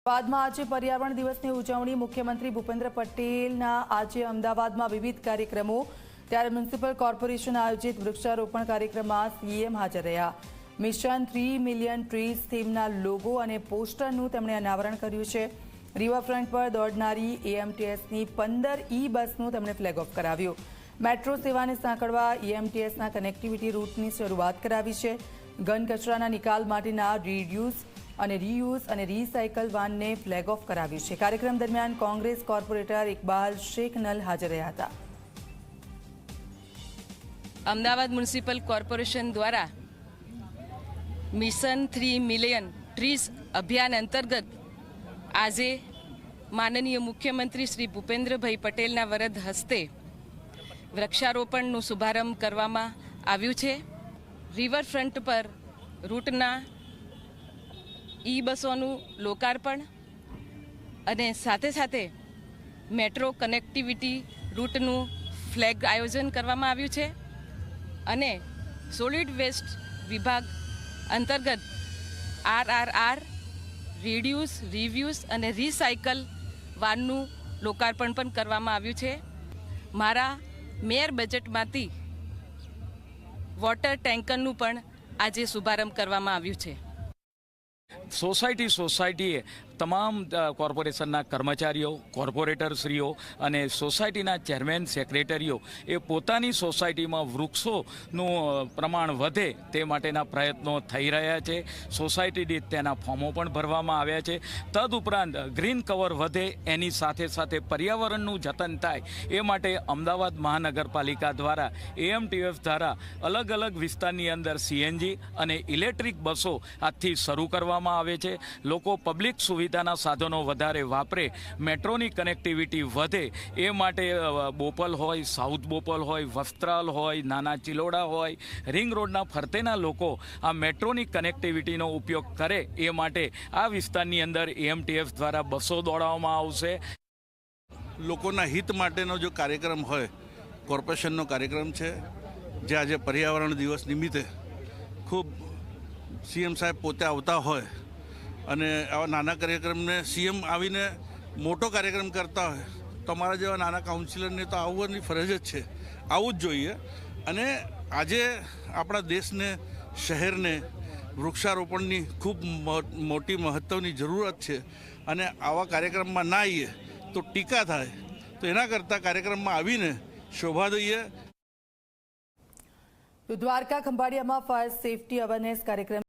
અમદાવાદમાં આજે પર્યાવરણ દિવસની ઉજવણી મુખ્યમંત્રી ભૂપેન્દ્ર પટેલના આજે અમદાવાદમાં વિવિધ કાર્યક્રમો. ત્યારે મ્યુનિસિપલ કોર્પોરેશન આયોજિત વૃક્ષારોપણ કાર્યક્રમમાં સીએમ હાજર રહ્યા. મિશન થ્રી મિલિયન ટ્રીઝ થીમના લોગો અને પોસ્ટરનું તેમણે અનાવરણ કર્યું છે. રિવરફ્રન્ટ પર દોડનારી એએમટીએસની પંદર ઈ બસનું તેમણે ફ્લેગ ઓફ કરાવ્યું. મેટ્રો સેવાને સાંકળવા એએમટીએસના કનેક્ટિવિટી રૂટની શરૂઆત કરાવી છે. ઘન કચરાના નિકાલ માટેના રીડ્યુસ અને રીયુઝ અને રીસાયકલ વાનને ફ્લેગ ઓફ કરાવ્યું છે. કાર્યક્રમ દરમિયાન કોંગ્રેસ કોર્પોરેટર ઇકબાલ શેખ નલ હાજર રહ્યા હતા. અમદાવાદ મ્યુનિસિપલ કોર્પોરેશન દ્વારા મિશન થ્રી મિલિયન ટ્રીઝ અભિયાન અંતર્ગત આજે માનનીય મુખ્યમંત્રી શ્રી ભૂપેન્દ્રભાઈ પટેલના વરદ હસ્તે વૃક્ષારોપણનું શુભારંભ કરવામાં આવ્યું છે. રિવરફ્રન્ટ પર રૂટના ઈ બસોનું લોકાર્પણ અને સાથે સાથે મેટ્રો કનેક્ટિવિટી રૂટનું ફ્લેગ આયોજન કરવામાં આવ્યું છે અને સોલિડ વેસ્ટ વિભાગ અંતર્ગત આરઆરઆર, રિડ્યુસ રિવ્યુઝ અને રિસાયકલ વાનનું લોકાર્પણ પણ કરવામાં આવ્યું છે. મારા મેયર બજેટમાંથી વોટર ટેન્કરનું પણ આજે શુભારંભ કરવામાં આવ્યું છે. સોસાયટી સોસાયટીએ તમામ કોર્પોરેશનના કર્મચારીઓ, કોર્પોરેટરશ્રીઓ અને સોસાયટીના ચેરમેન સેક્રેટરીઓ એ પોતાની સોસાયટીમાં વૃક્ષોનું પ્રમાણ વધે તે માટેના પ્રયત્નો થઈ રહ્યા છે. સોસાયટી દીઠ તેના ફોર્મો પણ ભરવામાં આવ્યા છે. તદુપરાંત ગ્રીન કવર વધે એની સાથે સાથે પર્યાવરણનું જતન થાય એ માટે અમદાવાદ મહાનગરપાલિકા દ્વારા એએમટીએફ દ્વારા અલગ અલગ વિસ્તારની અંદર સીએનજી અને ઇલેક્ટ્રિક બસો આજથી શરૂ કરવામાં આવે છે. લોકો પબ્લિક સુવિધાના સાધનો વધારે વાપરે, મેટ્રોની કનેક્ટિવિટી વધે, એ માટે બોપલ હોય, સાઉથ બોપલ હોય, વસ્ત્રાલ હોય, નાના ચિલોડા હોય, રિંગ રોડના ફરતેના લોકો આ મેટ્રોની કનેક્ટિવિટીનો ઉપયોગ કરે, એ માટે આ વિસ્તારની અંદર એએમટીએફ દ્વારા બસો દોડાવવામાં આવશે. લોકોના હિત માટેનો જો કાર્યક્રમ હોય, કોર્પોરેશનનો કાર્યક્રમ છે, જે આજે પર્યાવરણ દિવસ નિમિત્તે ખૂબ સીએમ સાહેબ પોતે આવતા હોય અને આવા નાના કાર્યક્રમને સીએમ આવીને મોટો કાર્યક્રમ કરતા હોય, તો અમારા જેવા નાના કાઉન્સિલરને તો આવવાની ફરજ જ છે. આવવું જ જોઈએ. અને આજે આપણા દેશને, શહેરને વૃક્ષારોપણની ખૂબ મોટી મહત્ત્વની જરૂરત છે અને આવા કાર્યક્રમમાં ના આવીએ તો ટીકા થાય, તો એના કરતાં કાર્યક્રમમાં આવીને શોભા દઈએ. દ્વારકા ખંભાળિયામાં ફાયર સેફટી અવેરનેસ કાર્યક્રમ